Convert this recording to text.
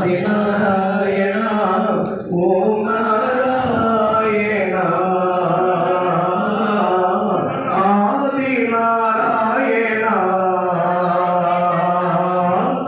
ದಿನಾ